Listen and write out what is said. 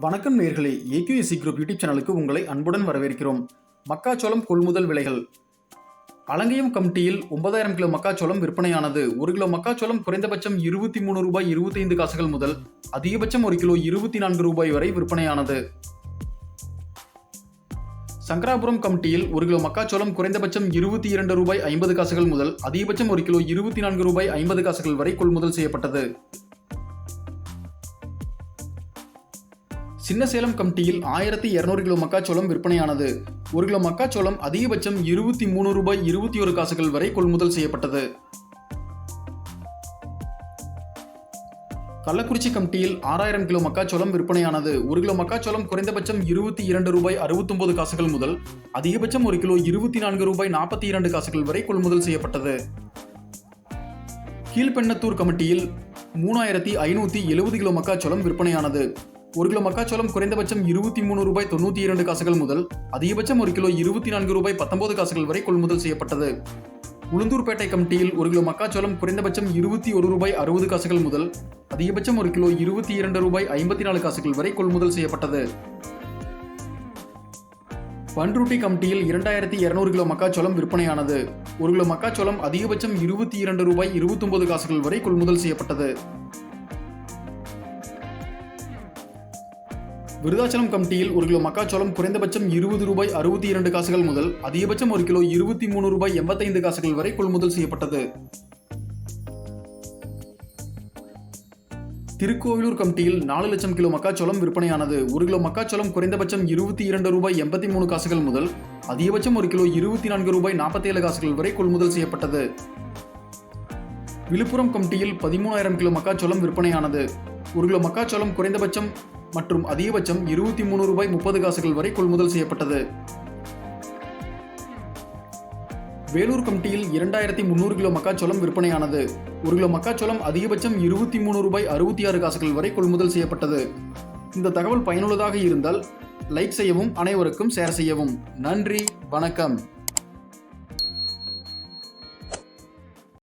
வணக்கம் நேர்களே. AKSC group YouTube சேனலுக்கு உங்களை அன்புடன் வரவேற்கிறோம். மக்காச்சோளம் கொள்முதல் விலைகள். அலங்கையம் கமிட்டியில் ஒன்பதாயிரம் கிலோ மக்காச்சோளம் விற்பனையானது. ஒரு கிலோ மக்காச்சோளம் குறைந்தபட்சம் இருபத்தி மூணு ரூபாய் இருபத்தைந்து காசுகள் முதல் அதிகபட்சம் ஒரு கிலோ இருபத்தி நான்கு ரூபாய் வரை விற்பனையானது. சங்கராபுரம் கமிட்டியில் ஒரு கிலோ மக்காச்சோளம் குறைந்தபட்சம் இருபத்தி இரண்டு ரூபாய் ஐம்பது காசுகள் முதல் அதிகபட்சம் ஒரு கிலோ இருபத்தி நான்கு ரூபாய் ஐம்பது காசுகள் வரை கொள்முதல் செய்யப்பட்டது. சின்ன சேலம் கமிட்டியில் ஆயிரத்தி இரநூறு கிலோ மக்காச்சோளம் விற்பனையானது. ஒரு கிலோ மக்காச்சோளம் அதிகபட்சம் இருபத்தி மூணு ரூபாய் இருபத்தி ஒரு காசுகள் வரை கொள்முதல் செய்யப்பட்டது. கள்ளக்குறிச்சி கமிட்டியில் ஆறாயிரம் கிலோ மக்காச்சோளம் விற்பனையானது. ஒரு கிலோ மக்காச்சோளம் குறைந்தபட்சம் இருபத்தி இரண்டு ரூபாய் அறுபத்தொன்பது காசுகள் முதல் அதிகபட்சம் ஒரு கிலோ இருபத்தி நான்கு ரூபாய் நாற்பத்தி இரண்டு காசுகள் வரை கொள்முதல் செய்யப்பட்டது. கீழ்பெண்ணத்தூர் கமிட்டியில் மூணாயிரத்தி ஐநூற்றி எழுபது கிலோ மக்காச்சோளம் விற்பனையானது. ஒரு கிலோ மக்காச்சோளம் குறைந்தபட்சம் இருபத்தி மூணு ரூபாய் தொண்ணூற்றி இரண்டு காசுகள் முதல் அதிகபட்சம் ஒரு கிலோ இருபத்தி நான்கு ரூபாய் பத்தொன்பது காசுகள் வரை கொள்முதல் செய்யப்பட்டது. உளுந்தூர்பேட்டை கமிட்டியில் ஒரு கிலோ மக்காச்சோளம் குறைந்தபட்சம் இருபத்தி ஒரு ரூபாய் அறுபது காசுகள் முதல் அதிகபட்சம் ஒரு கிலோ இருபத்தி இரண்டு ரூபாய் ஐம்பத்தி நாலு காசுகள் வரை கொள்முதல் செய்யப்பட்டது. பன்ருட்டி கமிட்டியில் இரண்டாயிரத்தி இருநூறு கிலோ மக்காச்சோளம் விற்பனையானது. ஒரு கிலோ மக்காச்சோளம் அதிகபட்சம் இருபத்தி இரண்டு ரூபாய் இருபத்தொன்பது காசுகள் வரை கொள்முதல் செய்யப்பட்டது. விருதாச்சலம் கமிட்டியில் ஒரு கிலோ மக்காச்சோளம் குறைந்தபட்சம் இருபது ரூபாய் அறுபத்தி இரண்டு காசுகள் முதல் அதிகபட்சம் ஒரு கிலோ இருபத்தி மூணு ரூபாய் எண்பத்தைந்து காசுகள் வரை கொள்முதல் செய்யப்பட்டது. திருக்கோவிலூர் கமிட்டியில் நாலு லட்சம் கிலோ மக்காச்சோளம் விற்பனையானது. ஒரு கிலோ மக்காச்சோளம் குறைந்தபட்சம் இருபத்தி இரண்டு ரூபாய் எண்பத்தி மூணு காசுகள் முதல் அதிகபட்சம் ஒரு கிலோ இருபத்தி நான்கு ரூபாய் நாற்பத்தி ஏழு காசுகள் வரை கொள்முதல் செய்யப்பட்டது. விழுப்புரம் கமிட்டியில் பதிமூணாயிரம் கிலோ மக்காச்சோளம் விற்பனையானது. ஒரு கிலோ மக்காச்சோளம் குறைந்தபட்சம் மற்றும் அதிகபட்சம் இருபத்தி மூணு ரூபாய் முப்பது காசுகள் வரை கொள்முதல் செய்யப்பட்டது. வேலூர் கமிட்டியில் இரண்டாயிரத்தி முந்நூறு கிலோ மக்காச்சோளம் விற்பனையானது. ஒரு கிலோ மக்காச்சோளம் அதிகபட்சம் இருபத்தி மூணு ரூபாய் அறுபத்தி ஆறு காசுகள் வரை கொள்முதல் செய்யப்பட்டது. இந்த தகவல் பயனுள்ளதாக இருந்தால் லைக் செய்யவும் அனைவருக்கும் ஷேர் செய்யவும். நன்றி வணக்கம்.